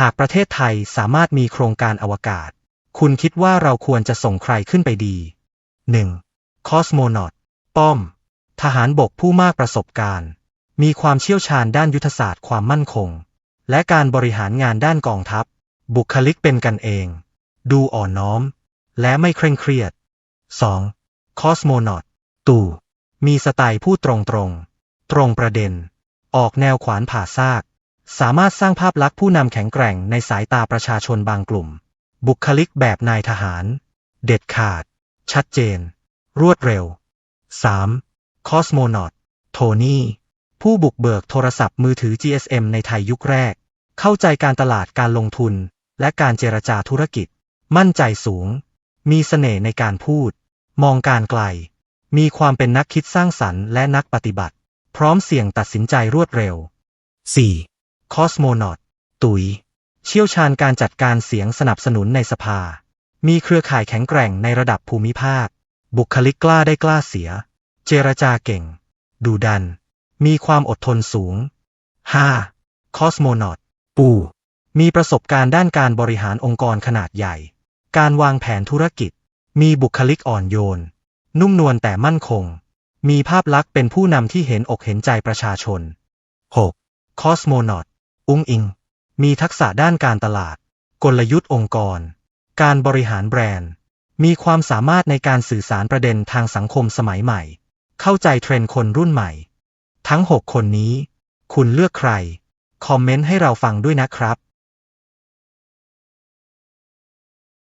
หากประเทศไทยสามารถมีโครงการอวกาศ คุณคิดว่าเราควรจะส่งใครขึ้นไปดี 1. คอสโมนอตป้อม ทหารบกผู้มากประสบการณ์ มีความเชี่ยวชาญด้านยุทธศาสตร์ความมั่นคง และการบริหารงานด้านกองทัพ บุคลิกเป็นกันเอง ดูอ่อนน้อม และไม่เคร่งเครียด 2. คอสโมนอตตู่ มีสไตล์พูดตรงตรง ตรงประเด็น ออกแนวขวานผ่าซาก สามารถสร้างภาพลักษณ์ผู้นำแข็งแกร่งในสายตาประชาชนบางกลุ่ม บุคลิกแบบนายทหาร เด็ดขาด ชัดเจน รวดเร็ว 3. คอสโมนอตโทนี่ ผู้บุกเบิกโทรศัพท์มือถือ GSM ในไทยยุคแรก เข้าใจการตลาดการลงทุน และการเจรจาธุรกิจ มั่นใจสูง มีเสน่ห์ในการพูด มองการไกล มีความเป็นนักคิดสร้างสรรค์และนักปฏิบัติ พร้อมเสี่ยงตัดสินใจรวดเร็ว 4. คอสโมนอตตุย เชี่ยวชาญการจัดการเสียงสนับสนุนในสภา มีเครือข่ายแข็งแกร่งในระดับภูมิภาค บุคลิกกล้าได้กล้าเสีย เจรจาเก่ง ดูดัน มีความอดทนสูง 5. คอสโมนอตปูมีประสบการณ์ด้านการบริหารองค์กรขนาดใหญ่ การวางแผนธุรกิจ มีบุคลิกอ่อนโยน นุ่มนวลแต่มั่นคง มีภาพลักษณ์เป็นผู้นำที่เห็นอกเห็นใจประชาชน 6. คอสโมนอต อุ้งอิง มีทักษะด้านการตลาด กลยุทธ์องค์กร การบริหารแบรนด์ มีความสามารถในการสื่อสารประเด็นทางสังคมสมัยใหม่ เข้าใจเทรนด์คนรุ่นใหม่ ทั้ง 6 คนนี้ คุณเลือกใคร คอมเมนต์ให้เราฟังด้วยนะครับ